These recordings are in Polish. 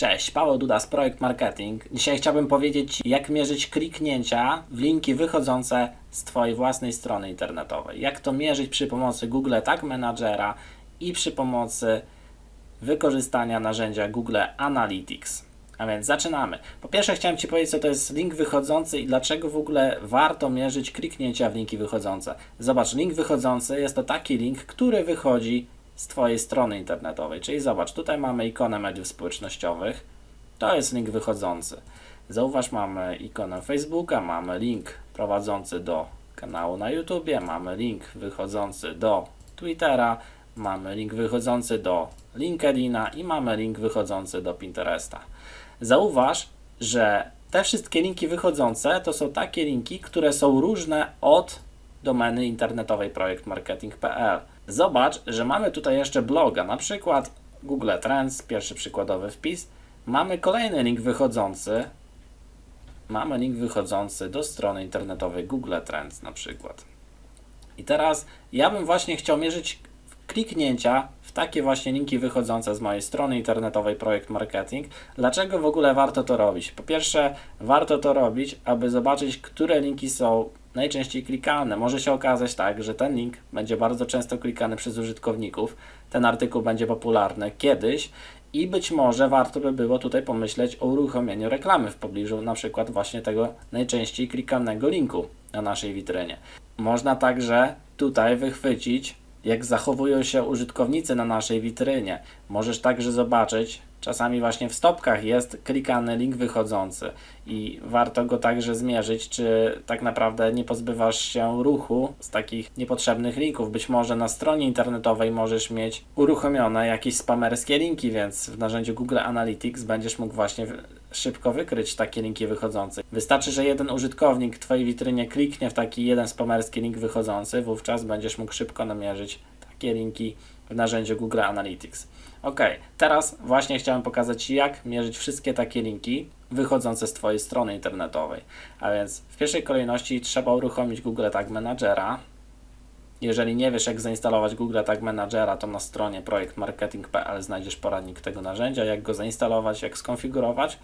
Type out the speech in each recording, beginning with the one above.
Cześć, Paweł Duda z Projekt Marketing. Dzisiaj chciałbym powiedzieć jak mierzyć kliknięcia w linki wychodzące z Twojej własnej strony internetowej. Jak to mierzyć przy pomocy Google Tag Managera i przy pomocy wykorzystania narzędzia Google Analytics. A więc zaczynamy. Po pierwsze chciałem Ci powiedzieć, co to jest link wychodzący i dlaczego w ogóle warto mierzyć kliknięcia w linki wychodzące. Zobacz, link wychodzący jest to taki link, który wychodzi z Twojej strony internetowej. Czyli zobacz, tutaj mamy ikonę mediów społecznościowych. To jest link wychodzący. Zauważ, mamy ikonę Facebooka, mamy link prowadzący do kanału na YouTubie, mamy link wychodzący do Twittera, mamy link wychodzący do LinkedIna i mamy link wychodzący do Pinteresta. Zauważ, że te wszystkie linki wychodzące to są takie linki, które są różne od domeny internetowej projektmarketing.pl. Zobacz, że mamy tutaj jeszcze bloga, na przykład Google Trends, pierwszy przykładowy wpis. Mamy kolejny link wychodzący. Mamy link wychodzący do strony internetowej Google Trends na przykład. I teraz ja bym właśnie chciał mierzyć kliknięcia w takie właśnie linki wychodzące z mojej strony internetowej Projekt Marketing. Dlaczego w ogóle warto to robić? Po pierwsze, warto to robić, aby zobaczyć, które linki są najczęściej klikane. Może się okazać tak, że ten link będzie bardzo często klikany przez użytkowników, ten artykuł będzie popularny kiedyś i być może warto by było tutaj pomyśleć o uruchomieniu reklamy w pobliżu na przykład właśnie tego najczęściej klikanego linku na naszej witrynie. Można także tutaj wychwycić jak zachowują się użytkownicy na naszej witrynie. Możesz także zobaczyć, czasami właśnie w stopkach jest klikany link wychodzący i warto go także zmierzyć, czy tak naprawdę nie pozbywasz się ruchu z takich niepotrzebnych linków. Być może na stronie internetowej możesz mieć uruchomione jakieś spamerskie linki, więc w narzędziu Google Analytics będziesz mógł właśnie szybko wykryć takie linki wychodzące. Wystarczy, że jeden użytkownik w Twojej witrynie kliknie w taki jeden spamerski link wychodzący, wówczas będziesz mógł szybko namierzyć takie linki w narzędziu Google Analytics. Ok, teraz właśnie chciałem pokazać, jak mierzyć wszystkie takie linki wychodzące z Twojej strony internetowej. A więc w pierwszej kolejności trzeba uruchomić Google Tag Managera. Jeżeli nie wiesz, jak zainstalować Google Tag Managera, to na stronie projektmarketing.pl znajdziesz poradnik tego narzędzia, jak go zainstalować, jak skonfigurować.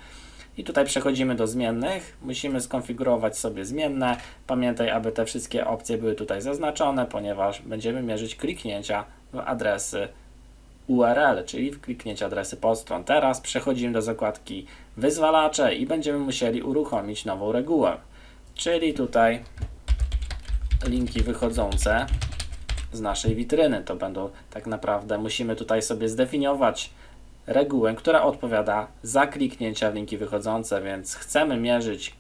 I tutaj przechodzimy do zmiennych. Musimy skonfigurować sobie zmienne. Pamiętaj, aby te wszystkie opcje były tutaj zaznaczone, ponieważ będziemy mierzyć kliknięcia adresy URL, czyli w kliknięcie adresy podstron. Teraz przechodzimy do zakładki wyzwalacze i będziemy musieli uruchomić nową regułę. Czyli tutaj linki wychodzące z naszej witryny. To będą tak naprawdę, musimy tutaj sobie zdefiniować regułę, która odpowiada za kliknięcia w linki wychodzące, więc chcemy mierzyć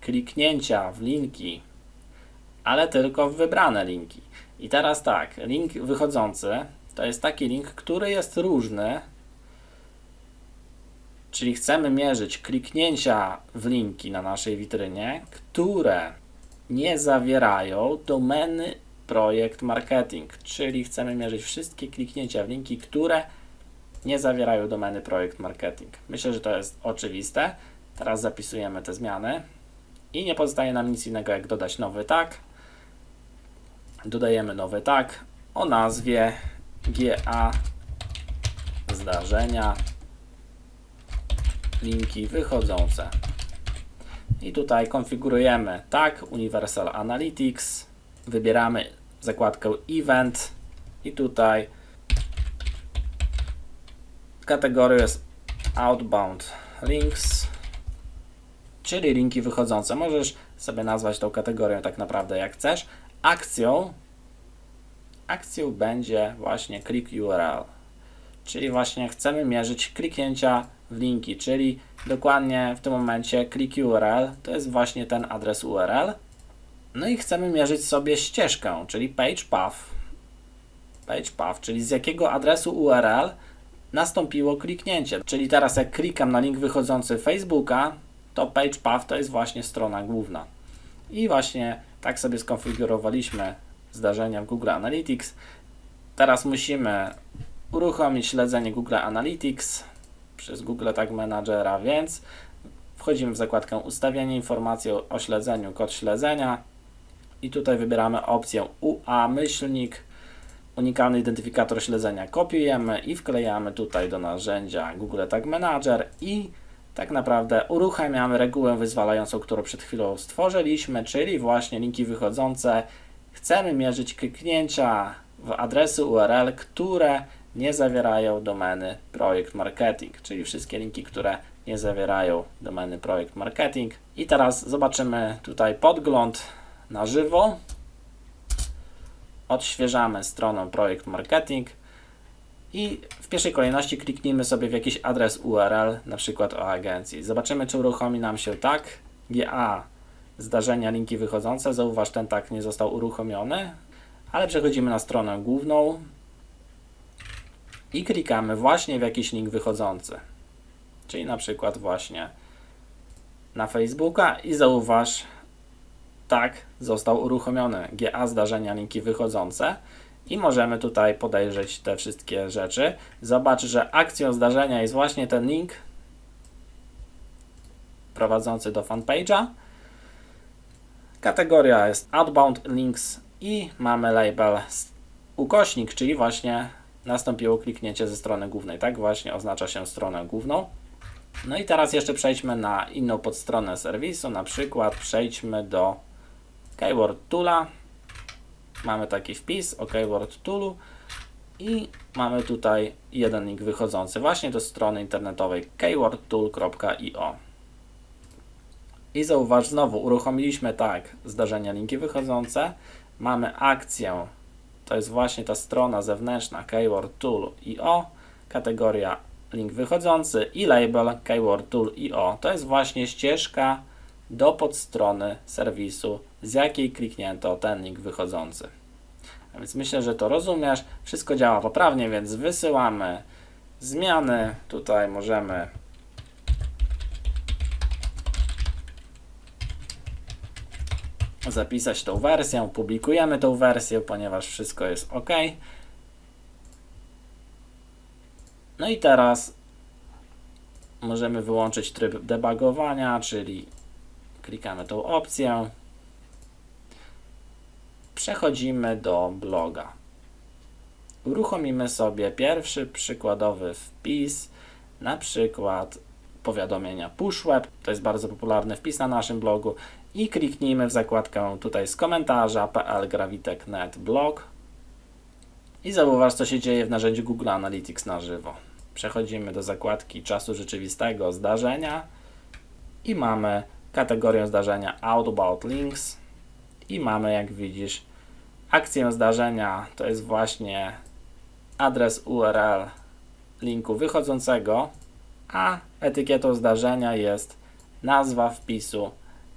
kliknięcia w linki, ale tylko w wybrane linki. I teraz tak, link wychodzący to jest taki link, który jest różny, czyli chcemy mierzyć kliknięcia w linki na naszej witrynie, które nie zawierają domeny projekt marketing, czyli chcemy mierzyć wszystkie kliknięcia w linki, które nie zawierają domeny projekt marketing. Myślę, że to jest oczywiste. Teraz zapisujemy te zmiany i nie pozostaje nam nic innego jak dodać nowy tag. Dodajemy nowy tag o nazwie GA zdarzenia linki wychodzące. I tutaj konfigurujemy tak Universal Analytics, wybieramy zakładkę Event i tutaj kategorią jest Outbound Links, czyli linki wychodzące. Możesz sobie nazwać tą kategorię tak naprawdę jak chcesz. Akcją akcją będzie właśnie click URL, czyli właśnie chcemy mierzyć kliknięcia w linki, czyli dokładnie w tym momencie click URL to jest właśnie ten adres URL. No i chcemy mierzyć sobie ścieżkę, czyli page path. Page path, czyli z jakiego adresu URL nastąpiło kliknięcie. Czyli teraz jak klikam na link wychodzący Facebooka, to page path to jest właśnie strona główna. I właśnie tak sobie skonfigurowaliśmy zdarzenia w Google Analytics. Teraz musimy uruchomić śledzenie Google Analytics przez Google Tag Managera, więc wchodzimy w zakładkę ustawienie informacji o śledzeniu, kod śledzenia i tutaj wybieramy opcję UA myślnik unikalny identyfikator śledzenia kopiujemy i wklejamy tutaj do narzędzia Google Tag Manager i tak naprawdę uruchamiamy regułę wyzwalającą, którą przed chwilą stworzyliśmy, czyli właśnie linki wychodzące. Chcemy mierzyć kliknięcia w adresy URL, które nie zawierają domeny projekt marketing, czyli wszystkie linki, które nie zawierają domeny projekt marketing. I teraz zobaczymy tutaj podgląd na żywo. Odświeżamy stronę projekt marketing i w pierwszej kolejności kliknijmy sobie w jakiś adres URL, na przykład o agencji. Zobaczymy, czy uruchomi nam się tak. GA zdarzenia linki wychodzące. Zauważ, ten tak nie został uruchomiony, ale przechodzimy na stronę główną i klikamy właśnie w jakiś link wychodzący. Czyli na przykład właśnie na Facebooka i zauważ, tak został uruchomiony GA zdarzenia linki wychodzące i możemy tutaj podejrzeć te wszystkie rzeczy. Zobacz, że akcją zdarzenia jest właśnie ten link prowadzący do fanpage'a. Kategoria jest outbound links i mamy label ukośnik, czyli właśnie nastąpiło kliknięcie ze strony głównej. Tak właśnie oznacza się stronę główną. No i teraz jeszcze przejdźmy na inną podstronę serwisu, na przykład przejdźmy do Keyword Toola. Mamy taki wpis o Keyword Toolu i mamy tutaj jeden link wychodzący właśnie do strony internetowej keywordtool.io. I zauważ znowu, uruchomiliśmy tak zdarzenia linki wychodzące, mamy akcję, to jest właśnie ta strona zewnętrzna keywordtool.io, kategoria link wychodzący i label keywordtool.io. To jest właśnie ścieżka do podstrony serwisu, z jakiej kliknięto ten link wychodzący. A więc myślę, że to rozumiesz. Wszystko działa poprawnie, więc wysyłamy zmiany. Tutaj możemy zapisać tą wersję, publikujemy tą wersję, ponieważ wszystko jest ok. No i teraz możemy wyłączyć tryb debugowania, czyli klikamy tą opcję. Przechodzimy do bloga. Uruchomimy sobie pierwszy przykładowy wpis, na przykład powiadomienia pushweb. To jest bardzo popularny wpis na naszym blogu i kliknijmy w zakładkę tutaj z komentarza pl gravitek.net blog i zauważ co się dzieje w narzędziu Google Analytics na żywo. Przechodzimy do zakładki czasu rzeczywistego zdarzenia i mamy kategorię zdarzenia Outbound Links i mamy jak widzisz akcję zdarzenia. To jest właśnie adres URL linku wychodzącego, a etykietą zdarzenia jest nazwa wpisu,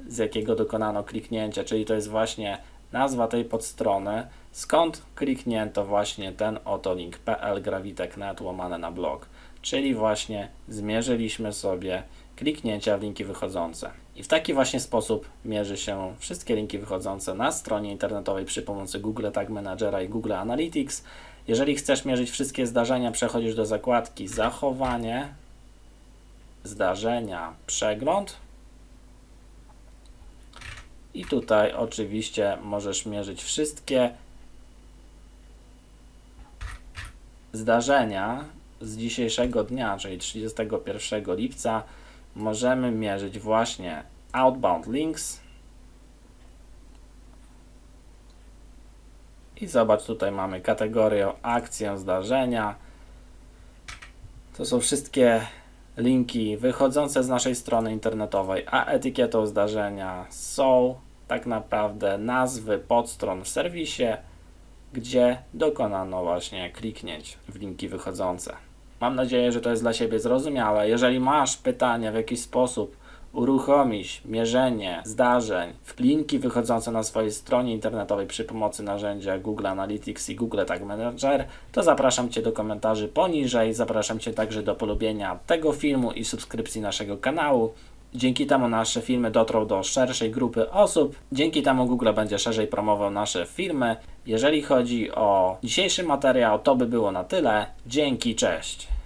z jakiego dokonano kliknięcia, czyli to jest właśnie nazwa tej podstrony, skąd kliknięto właśnie ten oto link plgravitek.net łamane na blog, czyli właśnie zmierzyliśmy sobie kliknięcia w linki wychodzące. I w taki właśnie sposób mierzy się wszystkie linki wychodzące na stronie internetowej przy pomocy Google Tag Managera i Google Analytics. Jeżeli chcesz mierzyć wszystkie zdarzenia, przechodzisz do zakładki Zachowanie, Zdarzenia, Przegląd. I tutaj oczywiście możesz mierzyć wszystkie zdarzenia z dzisiejszego dnia, czyli 31 lipca możemy mierzyć właśnie outbound links. I zobacz, tutaj mamy kategorię akcję zdarzenia. To są wszystkie linki wychodzące z naszej strony internetowej, a etykietą zdarzenia są tak naprawdę nazwy podstron w serwisie, gdzie dokonano właśnie kliknięć w linki wychodzące. Mam nadzieję, że to jest dla siebie zrozumiałe. Jeżeli masz pytania, w jaki sposób uruchomić mierzenie zdarzeń w linki wychodzące na swojej stronie internetowej przy pomocy narzędzia Google Analytics i Google Tag Manager, to zapraszam Cię do komentarzy poniżej. Zapraszam Cię także do polubienia tego filmu i subskrypcji naszego kanału. Dzięki temu nasze filmy dotrą do szerszej grupy osób. Dzięki temu Google będzie szerzej promował nasze filmy. Jeżeli chodzi o dzisiejszy materiał, to by było na tyle. Dzięki, cześć.